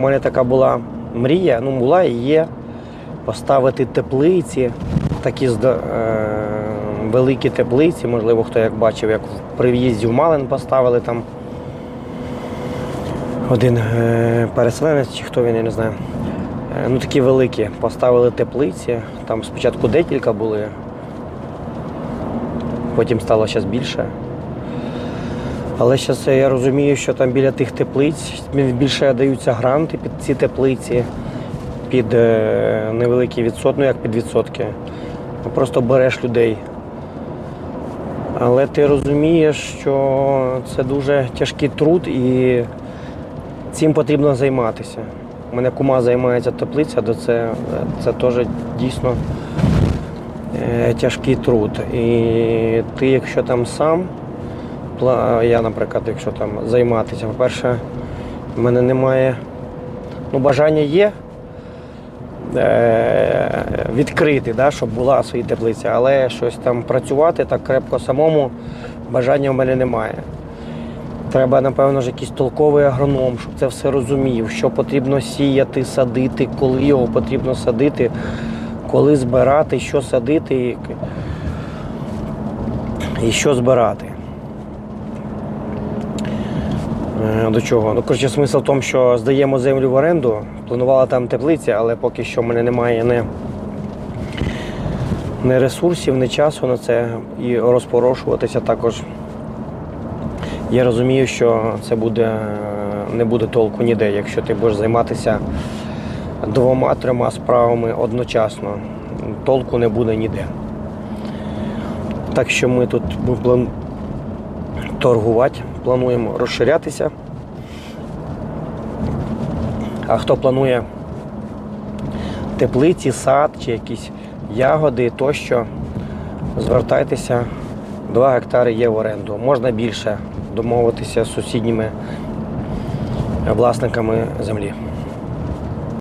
У мене така була мрія, ну була і є поставити теплиці, такі е, великі теплиці, можливо, хто як бачив, як в- в'їзді в Малин поставили там один е, переселенець, чи хто він, я не знаю. Е, Ну такі великі. Поставили теплиці. Там спочатку декілька були, потім стало зараз більше. Але зараз я розумію, що там біля тих теплиць більше даються гранти під ці теплиці, під е, невеликий відсоток, ну як під відсотки. Просто береш людей. Але ти розумієш, що це дуже тяжкий труд і цим потрібно займатися. У мене кума займається теплиця, то це, це теж дійсно е, тяжкий труд. І ти, якщо там сам, я, наприклад, якщо там займатися, по-перше, в мене немає, ну, бажання є е, відкрити, да, щоб була свої теплиця, але щось там працювати так крепко самому бажання в мене немає. Треба, напевно, ж якийсь толковий агроном, щоб це все розумів, що потрібно сіяти, садити, коли його потрібно садити, коли збирати, що садити і що збирати. Е, До чого? Ну, коротше, смисл в тому, що здаємо землю в оренду, планувала там теплиця, але поки що в мене немає не, не ресурсів, не часу на це і розпорошуватися також. Я розумію, що це буде, не буде толку ніде, якщо ти будеш займатися двома-трьома справами одночасно. Толку не буде ніде. Так що ми тут будемо торгувати, плануємо розширятися. А хто планує теплиці, сад чи якісь ягоди тощо, звертайтеся. 2 гектари є в оренду. Можна більше домовитися з сусідніми власниками землі.